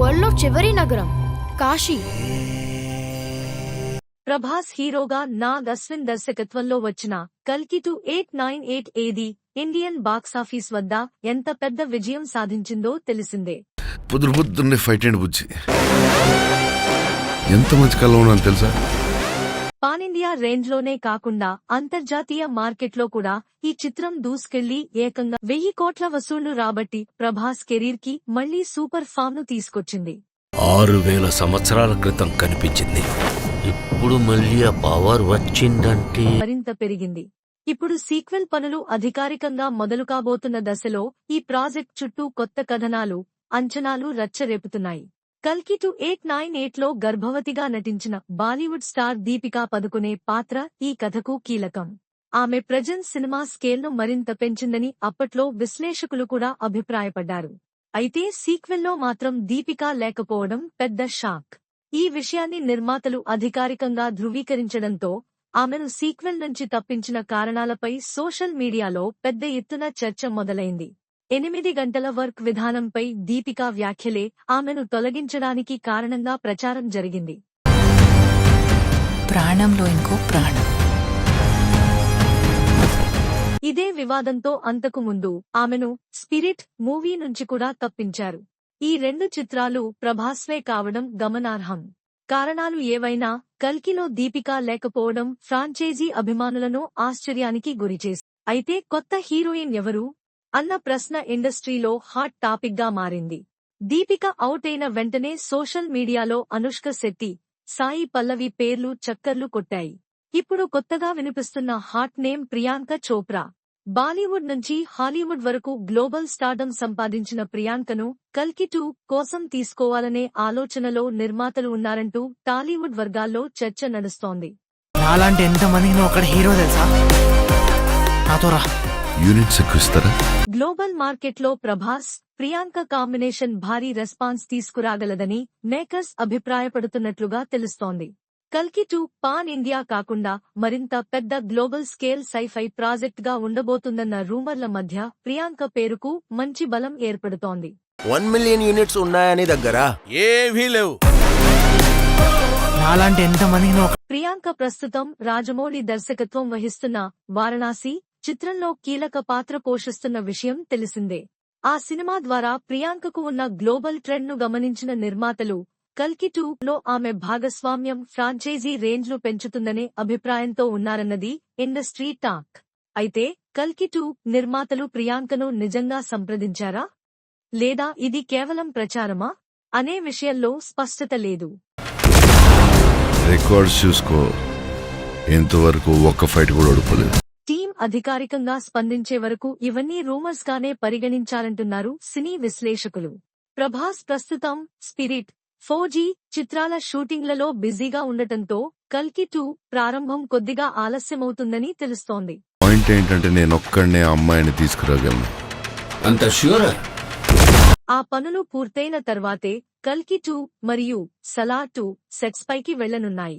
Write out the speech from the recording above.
వరల్డ్లో చివరి నగరం కాశీ. ప్రభాస్ హీరోగా నాగ్ అశ్విన్ దర్శకత్వంలో వచ్చిన కల్కి టు ఎయిట్ నైన్ ఎయిట్ ఏది ఇండియన్ బాక్సాఫీస్ వద్ద ఎంత పెద్ద విజయం సాధించిందో తెలిసిందే. పొద్దు పొద్దున్నే ఫైట్ అండి బుజ్జి. ఎంత మంచి కళ ఉన్నాను తెలుసా? పాన్ ఇండియా రేంజ్లోనే కాకుండా అంతర్జాతీయ మార్కెట్లో కూడా ఈ చిత్రం దూసుకెళ్ళి ఏకంగా వెయ్యి కోట్ల వసూళ్ళు రాబట్టి ప్రభాస్ కెరీర్కి మళ్ళీ సూపర్ ఫామ్ను తీసుకొచ్చింది. ఆరు వేల సంవత్సరాల క్రితం కనిపించింది. ఇప్పుడు మళ్ళీ ఆ పవర్ వచ్చిందంటే మరింత పెరిగింది. ఇప్పుడు సీక్వెల్ పనులు అధికారికంగా మొదలు కాబోతున్న దశలో ఈ ప్రాజెక్ట్ చుట్టూ కొత్త కథనాలు అంచనాలు రచ్చరేపుతున్నాయి. కల్కి టు ఎయిట్ నైన్ ఎయిట్లో గర్భవతిగా నటించిన బాలీవుడ్ స్టార్ దీపికా పదుకునే పాత్ర ఈ కథకు కీలకం. ఆమె ప్రజెన్స్ సినిమా స్కేల్ను మరింత పెంచిందని అప్పట్లో విశ్లేషకులు కూడా అభిప్రాయపడ్డారు. అయితే సీక్వెల్లో మాత్రం దీపికా లేకపోవడం పెద్ద షాక్. ఈ విషయాన్ని నిర్మాతలు అధికారికంగా ధృవీకరించడంతో ఆమెను సీక్వెల్ నుంచి తప్పించిన కారణాలపై సోషల్ మీడియాలో పెద్ద ఎత్తున చర్చ మొదలైంది. ఎనిమిది గంటల వర్క్ విధానంపై దీపికా వ్యాఖ్యలే ఆమెను తొలగించడానికి కారణంగా ప్రచారం జరిగింది. ప్రాణంలో ఇంకో ప్రాణం. ఇదే వివాదంతో అంతకు ముందు ఆమెను స్పిరిట్ మూవీ నుంచి కూడా తప్పించారు. ఈ రెండు చిత్రాలు ప్రభాస్వే కావడం గమనార్హం. కారణాలు ఏవైనా కల్కిలో దీపికా లేకపోవడం ఫ్రాంచైజీ అభిమానులను ఆశ్చర్యానికి గురిచేసి. అయితే కొత్త హీరోయిన్ ఎవరు? అన్న ప్రశ్న ఇండస్ట్రీలో హాట్ టాపిక్గా మారింది. దీపిక అవుట్ అయిన వెంటనే సోషల్ మీడియాలో అనుష్క శెట్టి సాయి పల్లవి పేర్లు చక్కర్లు కొట్టాయి. ఇప్పుడు కొత్తగా వినిపిస్తున్న hot name Priyanka Chopra. Bollywood నుంచి హాలీవుడ్ వరకు గ్లోబల్ స్టార్డమ్ సంపాదించిన ప్రియాంకను కల్కి టూ కోసం తీసుకోవాలనే ఆలోచనలో నిర్మాతలు ఉన్నారంటూ టాలీవుడ్ వర్గాల్లో చర్చ నడుస్తోంది. నాలాంటి ఎంతమందికి నువ్వు అక్కడ హీరో తెలుసా? నాతో రా. గ్లోబల్ మార్కెట్లో ప్రభాస్ ప్రియాంక కాంబినేషన్ భారీ రెస్పాన్స్ తీసుకురాగలదని మేకర్స్ అభిప్రాయపడుతున్నట్లుగా తెలుస్తోంది. కల్కి టూ పాన్ ఇండియా కాకుండా మరింత పెద్ద గ్లోబల్ స్కేల్ సైఫై ప్రాజెక్ట్గా ఉండబోతుందన్న రూమర్ల మధ్య ప్రియాంక పేరుకు మంచి బలం ఏర్పడుతోంది. వన్ మిలియన్ యూనిట్స్ ఉన్నాయని దగ్గర? ఏవీ లేవు. నాలాంటి ప్రియాంక ప్రస్తుతం రాజమౌళి దర్శకత్వం వహిస్తున్న వారణాసి చిత్రంలో కీలక పాత్ర పోషిస్తున్న విషయం తెలిసిందే. ఆ సినిమా ద్వారా ప్రియాంకకు ఉన్న గ్లోబల్ ట్రెండ్ను గమనించిన నిర్మాతలు కల్కి టూ లో ఆమె భాగస్వామ్యం ఫ్రాంచైజీ రేంజ్ను పెంచుతుందనే అభిప్రాయంతో ఉన్నారన్నది ఇండస్ట్రీ టాక్. అయితే కల్కి టూ నిర్మాతలు ప్రియాంకను నిజంగా సంప్రదించారా? లేదా ఇది కేవలం ప్రచారమా? అనే విషయంలో స్పష్టత లేదు. రికార్డ్స్ చూసుకో. ఇంతవరకు ఒక్క ఫైట్ కూడా ఓడిపోలేదు. అధికారికంగా స్పందించే వరకు ఇవన్నీ రూమర్స్ గానే పరిగణించాలంటున్నారు సినీ విశ్లేషకులు. ప్రభాస్ ప్రస్తుతం స్పిరిట్ ఫోజీ చిత్రాల షూటింగ్లలో బిజీగా ఉండటంతో కల్కి టూ ప్రారంభం కొద్దిగా ఆలస్యమవుతుందని తెలుస్తోంది. పాయింట్ ఏంటంటే నేను ఒక్కడనే ఆ అమ్మాయిని తీసుకురాగలను. అంత ష్యూరా? ఆ పనులు పూర్తయిన తర్వాతే కల్కి టూ మరియు సలా టూ సెట్స్ పైకి వెళ్ళనున్నాయి